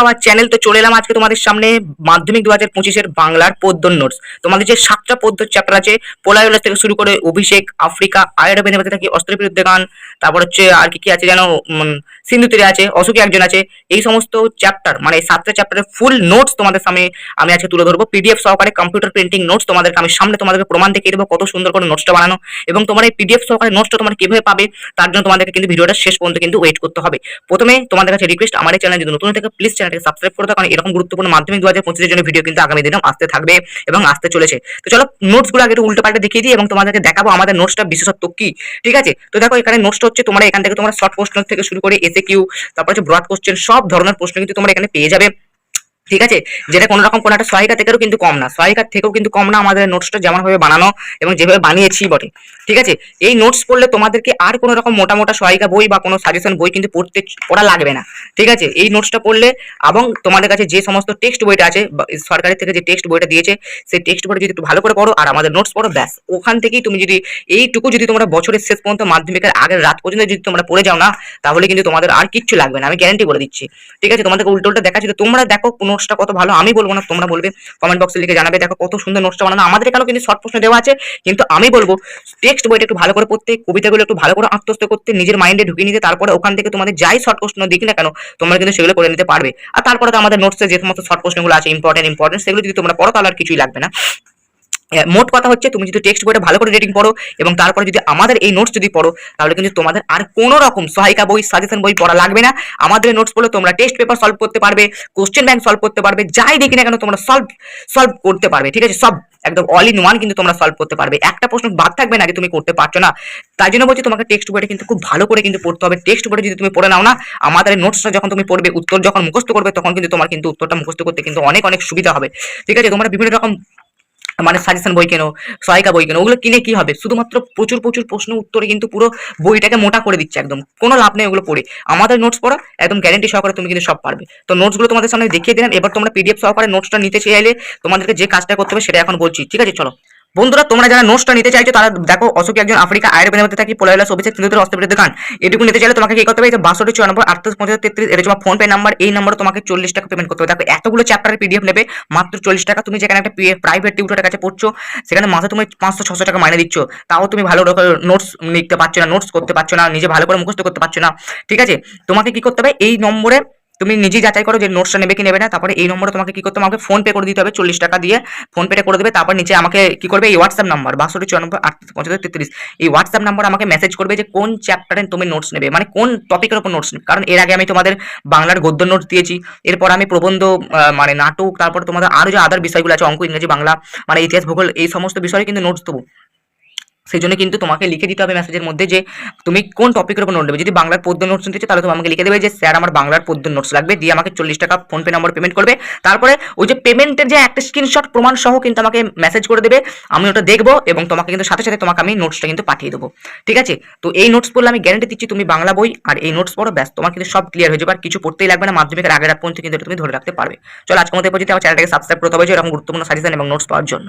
Our channel তো চলে এলাম আজকে তোমাদের সামনে মাধ্যমিক দু হাজার পঁচিশের বাংলার পদ্য নোটস তোমাদের যে সাতটা পদ্য চ্যাপ্টার আছে, পোলায়োলাস থেকে শুরু করে অভিষেক, আফ্রিকা বেঁধে থাকি অস্ত্রের বিরুদ্ধে গান, তারপর হচ্ছে আর কি কি আছে যেন সিন্ধু তীরে আছে, অশোকে একজন আছে, এই সমস্ত চ্যাপ্টার মানে সাতটা চ্যাপ্টারের ফুল নোটস তোমাদের সামনে আমি আজকে তুলে ধরবো। পিডিএফ সহকারে কম্পিউটার প্রিন্টিং নোটস তোমাদেরকে আমি সামনে তোমাদেরকে প্রমাণ দেখিয়ে দেবো কত সুন্দর করে নোটসটা বানানো এবং তোমার এই পিডিএফ সহকারে নোটসটা তোমরা কীভাবে পাবে, তার জন্য তোমাদেরকে কিন্তু ভিডিওটা শেষ পর্যন্ত কিন্তু ওয়েট করতে হবে। প্রথমে তোমাদের কাছে রিকোয়েস্ট আমার এই চ্যানেল যদি নতুন থেকে প্লিজ চ্যানেলকে সাবস্ক্রাইব করে কারণ এরকম গুরুত্বপূর্ণ মাধ্যমিক দু হাজার পঁচিশের জন্য ভিডিও কিন্তু আগামী দিনেও আসতে থাকবে এবং আসতে চলেছে। তো চলো নোটসগুলো আগে উল্টো পাল্টে দেখিয়ে দিই এবং তোমাদেরকে দেখাবো আমাদের নোটসটা বিশেষত্ব কি, ঠিক আছে? তো দেখো এখানে নোটসটা হচ্ছে তোমরা এখান থেকে তোমরা শর্ট কোশ্চেন থেকে শুরু করে এসে কিউ তারপর হচ্ছে ব্রড কোশ্চেন সব ধরনের প্রশ্ন কিন্তু তোমরা এখানে পেয়ে যাবে। ঠিক আছে? যেটা কোনো রকম কোনো একটা সহায়িকা থেকেও কিন্তু কম না। সহায়িকার থেকেও কিন্তু কম না আমাদের নোটসটা যেমন ভাবে বানানো এবং যেভাবে বানিয়েছি বটে। ঠিক আছে? এই নোটস পড়লে তোমাদেরকে আর কোনো রকম মোটা মোটা সহায়িকা বই বা কোনো সাজেশন বই কিন্তু পড়তে পড়া লাগবে না। ঠিক আছে? এই নোটসটা পড়লে এবং তোমাদের কাছে যে সমস্ত টেক্সট বইটা আছে সরকারের থেকে যে টেক্সট বইটা দিয়েছে, সেই টেক্সট বইটা যদি একটু ভালো করে পড়ো আর আমাদের নোটস পড়ো, ব্যাস। ওখান থেকেই তুমি যদি এইটুকু যদি তোমরা বছরের শেষ পর্যন্ত মাধ্যমিকের আগের রাত পর্যন্ত যদি তোমরা পড়ে যাও না, তাহলে কিন্তু তোমাদের আর কিচ্ছু লাগবে না। আমি গ্যারান্টি বলে দিচ্ছি। ঠিক আছে? তোমাদেরকে উল্টো উল্টো দেখাচ্ছি তোমরা দেখো নোটসটা কত ভালো আমি বলব না, তোমরা বলবে কমেন্ট বক্সে লিখে জানাবে, দেখো কত সুন্দর নোটসটা বানানো। আমাদের এখানেও কিন্তু শর্ট প্রশ্ন দেওয়া আছে, কিন্তু আমি বলব টেক্সট বইটা একটু ভালো করে পড়তে, কবিতাগুলো একটু ভালো করে আত্মস্থ করতে, নিজের মাইন্ডে ঢুকিয়ে নিতে, তারপরে ওখান থেকে তোমাদের যাই শর্ট প্রশ্ন দিক না কেন, তোমরা কিন্তু সেগুলো করে নিতে পারবে। আর তারপরে তো আমাদের নোটসে যে সমস্ত শর্ট প্রশ্নগুলো আছে ইম্পর্টেন্ট ইম্পর্টেন্ট সেগুলো যদি তোমরা পড়ো তাহলে আর কিছুই লাগবে না। মোট কথা হচ্ছে তুমি যদি টেক্সট বইটা ভালো করে রেটিং পড়ো এবং তারপরে যদি আমাদের এই নোটস যদি পড়ো, তাহলে কিন্তু তোমাদের আর কোনো রকম সহায়িকা বই সাজেশন বই পড়া লাগবে না। আমাদের নোটস পড়লে তোমরা টেস্ট পেপার সলভ করতে পারবে কোশ্চেন ব্যাংক সলভ করতে পারবে, যাই দেখি না কেন তোমরা সলভ সলভ করতে পারবে, ঠিক আছে? সব, একদম অল ইন ওয়ান কিন্তু তোমরা সলভ করতে পারবে। একটা প্রশ্ন বাদ থাকবে না যে তুমি করতে পারছ না। তাই জন্য বলছি তোমাকে টেক্সট বইটা কিন্তু খুব ভালো করে কিন্তু পড়তে হবে। টেক্সট বইটা যদি তুমি পড়ে নাও না, আমাদের নোটসটা যখন তুমি পড়বে, উত্তর যখন মুখস্থ করবে, তখন কিন্তু তোমার কিন্তু উত্তরটা মুখস্থ করতে কিন্তু অনেক অনেক সুবিধা হবে। ঠিক আছে? তোমরা বিভিন্ন রকম মানে সাজেশন বই কেন, সহায়িকা বই কেন, ওগুলো কিনে কি হবে? শুধুমাত্র প্রচুর প্রচুর প্রশ্ন উত্তরে কিন্তু পুরো বইটাকে মোটা করে দিচ্ছে একদম। কোনো লাভ নেই ওগুলো পড়ে। আমাদের নোটস পড়া, একদম গ্যারেন্টি সহকারে তুমি কিন্তু সব পারবে। তো নোটসগুলো তোমাদের সামনে দেখিয়ে দিলাম, এবার তোমরা পিডিএফ সহকারে নোটসটা নিতে চাইলে তোমাদেরকে যে কাজটা করতে হবে সেটা এখন বলছি। ঠিক আছে, চলো। বন্ধুরা, তোমরা যারা নোটসটা নিতে চাইছো, তারা দেখো অশোক একজন আফ্রিকা আয়ের মধ্যে থাকি পোলাইলাস অভিষেক সিন্ধুদের অস্ত্রবিরুদ্ধে গান। এটুকু নিতে চাইলে তোমাকে কি করতে হবে? বাষট্টি, চুরানব্বই, আটত্রিশ, পঞ্চাশ, তেত্রিশ, এটা তোমার ফোন পে নাম্বার এই নম্বরে তোমাকে চল্লিশ টাকা পেমেন্ট করতে হবে। দেখো, এতগুলো চ্যাপ্টারের পিডিএফ নেবে, মাত্র চল্লিশ টাকা। তুমি যেখানে একটা প্রাইভেট টিউটারের কাছে পড়ছো, সেখানে মাসে তুমি পাঁচশো, ছশো টাকা মাইনে দিচ্ছ। তাও তুমি ভালো নোটস নিতে পারছ না নোটস করতে পারছ না, নিজে ভালো করে মুখস্থ করতে পারছ না। ঠিক আছে? তোমাকে কি করতে হবে? এই নম্বরে তুমি নিজেই যাচাই করো যে নোটসটা নেবে কি নেবে না, তারপরে এই নম্বরে তোমাকে কি করতে আমাকে ফোন পে করে দিতে হবে চল্লিশ টাকা দিয়ে। ফোন পেটা করে দেবে, তারপর নিচে আমাকে কি করবে? এই হোয়াটসঅ্যাপ নাম্বার বাষট্টি চুরানব্বই আটত্রিশ, পঁচাত্তর, তেত্রিশ। এই হোয়াটসঅ্যাপ নাম্বার আমাকে মেসেজ করবে যে কোন চ্যাপ্টারে তুমি নোটস নেবে মানে কোন টপিকের উপর নোটস নেবে। কারণ এর আগে আমি তোমাদের বাংলার গদ্য নোটস দিয়েছি, এরপর আমি প্রবন্ধ মানে নাটক, তারপর তোমাদের আরও যে আদার বিষয়গুলো আছে, অঙ্ক, ইংরেজি, বাংলা মানে ইতিহাস, ভূগোল, এই সমস্ত বিষয়ে কিন্তু নোটস দেবো। সেই জন্য কিন্তু তোমাকে লিখে দিতে হবে মেসেজের মধ্যে যে, তুমি কোন টপিকের উপর নোট নেবে? যদি বাংলার পদ্য নোটস নিতে চাও, তাহলে তুমি আমাকে লিখে দেবে যে, স্যার, আমার বাংলার পদ্য নোটস লাগবে। দিয়ে আমাকে চল্লিশ টাকা ফোনপে নম্বর পেমেন্ট করবে। তারপরে ওই যে পেমেন্টের যে একটা স্ক্রিনশট প্রমাণ সহ কিন্তু আমাকে মেসেজ করে দেবে। আমি ওটা দেখব এবং তোমাকে কিন্তু সাথে সাথে তোমাকে আমি নোটসটা কিন্তু পাঠিয়ে দেবো। ঠিক আছে? তো এই নোটস পড়লে আমি গ্যারান্টি দিচ্ছি তুমি বাংলা বই আর এই নোটস পড়ো, ব্যাস, তোমার কিন্তু সব ক্লিয়ার হয়ে যাবে। আর কিছু পড়তেই লাগবে না, মাধ্যমিকের আগের পর্যন্ত কিন্তু তুমি ধরে রাখতে পারবে। চলো আজকের মতো পর্যন্ত আমার চ্যানেলটাকে সাবস্ক্রাইব করতে হবে এরকম গুরুত্বপূর্ণ সাজেশন এবং নোটস পাওয়ার জন্য।